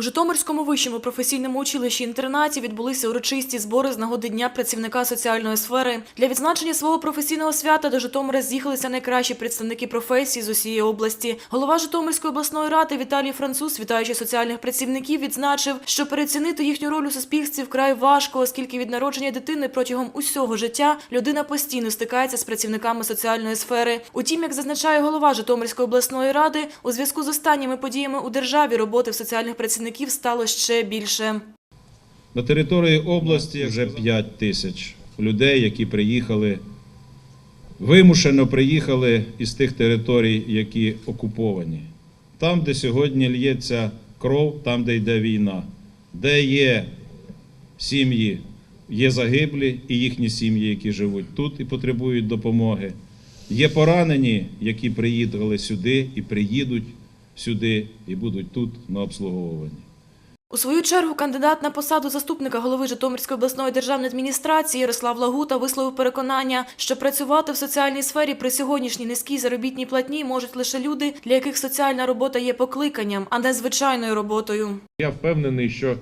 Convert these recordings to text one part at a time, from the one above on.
У Житомирському вищому професійному училищі інтернаті відбулися урочисті збори з нагоди Дня працівника соціальної сфери. Для відзначення свого професійного свята до Житомира з'їхалися найкращі представники професії з усієї області. Голова Житомирської обласної ради Віталій Француз, вітаючи соціальних працівників, відзначив, що переоцінити їхню роль у суспільстві вкрай важко, оскільки від народження дитини протягом усього життя людина постійно стикається з працівниками соціальної сфери. Утім, як зазначає голова Житомирської обласної ради, у зв'язку з останніми подіями у державі роботи в соціальних працівників стало ще більше. На території області вже 5 тисяч людей, які приїхали, вимушено приїхали із тих територій, які окуповані. Там, де сьогодні лється кров, там, де йде війна, де є сім'ї, є загиблі і їхні сім'ї, які живуть тут і потребують допомоги. Є поранені, які приїхали сюди і приїдуть сюди і будуть тут на обслуговуванні. У свою чергу кандидат на посаду заступника голови Житомирської обласної державної адміністрації Ярослав Лагута висловив переконання, що працювати в соціальній сфері при сьогоднішній низькій заробітній платні можуть лише люди, для яких соціальна робота є покликанням, а не звичайною роботою. Я впевнений, що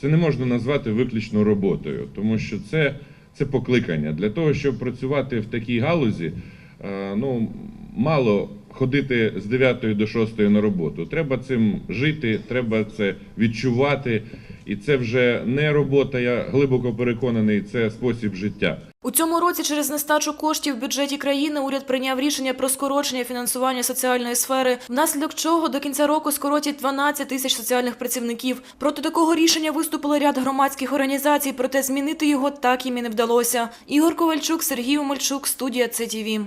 це не можна назвати виключно роботою, тому що це, це покликання. Для того, щоб працювати в такій галузі, е, ну, мало ходити з 9 до 6 на роботу. Треба цим жити, треба це відчувати. І це вже не робота, я глибоко переконаний, це спосіб життя. У цьому році через нестачу коштів в бюджеті країни уряд прийняв рішення про скорочення фінансування соціальної сфери, внаслідок чого до кінця року скоротять 12 тисяч соціальних працівників. Проти такого рішення виступили ряд громадських організацій, проте змінити його так їм і не вдалося. Ігор Ковальчук, Сергій Омельчук, студія ЦТВ.